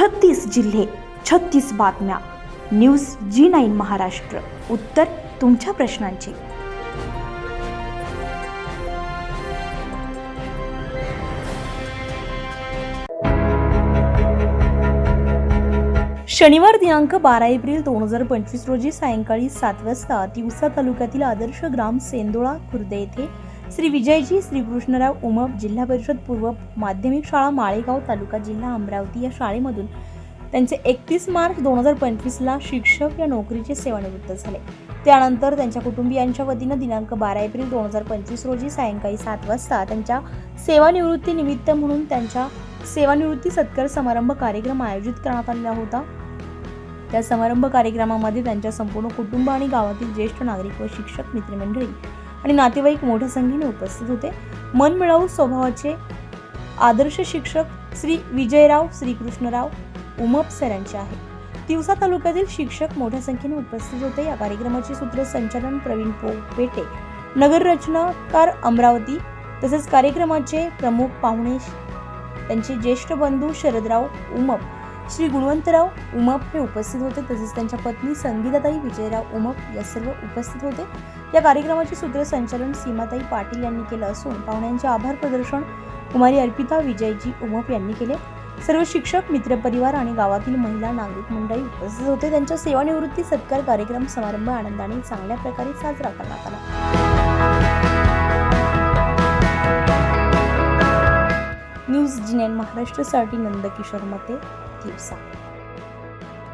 छत्तीस जिल्हे छत्तीस बातम्या. News G nine Maharashtra. उत्तर तुमच्या प्रश्नांची. शनिवार दिनांक बारा एप्रिल दोन हजार पंचवीस रोजी सायंकाळी सात वाजता तिवसा तालुक्यातील आदर्श ग्राम सेंदोळा खुर्द येथे श्री विजयजी श्रीकृष्णराव उमप जिल्हा परिषद पूर्व माध्यमिक शाळा माळेगाव तालुका जिल्हा अमरावती या शाळेमधून त्यांचे एकतीस मार्च दोन हजार पंचवीसला शिक्षक या नोकरीचे सेवानिवृत्त झाले. त्यानंतर त्यांच्या कुटुंबियांच्या वतीनं दिनांक बारा एप्रिल दोन हजार पंचवीस रोजी सायंकाळी सात वाजता त्यांच्या सेवानिवृत्तीनिमित्त म्हणून त्यांच्या सेवानिवृत्ती सत्कार समारंभ कार्यक्रम आयोजित करण्यात आलेला होता. त्या समारंभ कार्यक्रमामध्ये त्यांच्या संपूर्ण कुटुंब आणि गावातील ज्येष्ठ नागरिक व शिक्षक मित्रमंडळी आणि नातेवाईक मोठ्या संख्येने उपस्थित होते. मनमिळावू स्वभावाचे आदर्श शिक्षक श्री विजयराव श्रीकृष्णराव उमप सरांचे आहे. तिवसा तालुक्यातील शिक्षक मोठ्या संख्येने उपस्थित होते. या कार्यक्रमाचे सूत्रसंचालन प्रवीण पो पेटे नगर रचनाकार अमरावती तसेच कार्यक्रमाचे प्रमुख पाहुणे त्यांचे ज्येष्ठ बंधू शरदराव उमप श्री गुणवंतराव उमप हे उपस्थित होते. तसेच त्यांच्या पत्नी संगीताताई विजयराव उमप या सर्व उपस्थित होते. या कार्यक्रमाचे सूत्रसंचालन सीमाताई पाटील यांनी केलं असून पाहुण्यांचे आभार प्रदर्शन कुमारी अर्पिता विजयजी उमप यांनी केले. सर्व शिक्षक मित्रपरिवार आणि गावातील महिला नागरिक मंडळी उपस्थित होते. त्यांच्या सेवानिवृत्ती सत्कार कार्यक्रम समारंभ आनंदाने चांगल्या प्रकारे साजरा करण्यात आला. न्यूज जिनेन महाराष्ट्रासाठी नंदकिशोर मते. दिवसा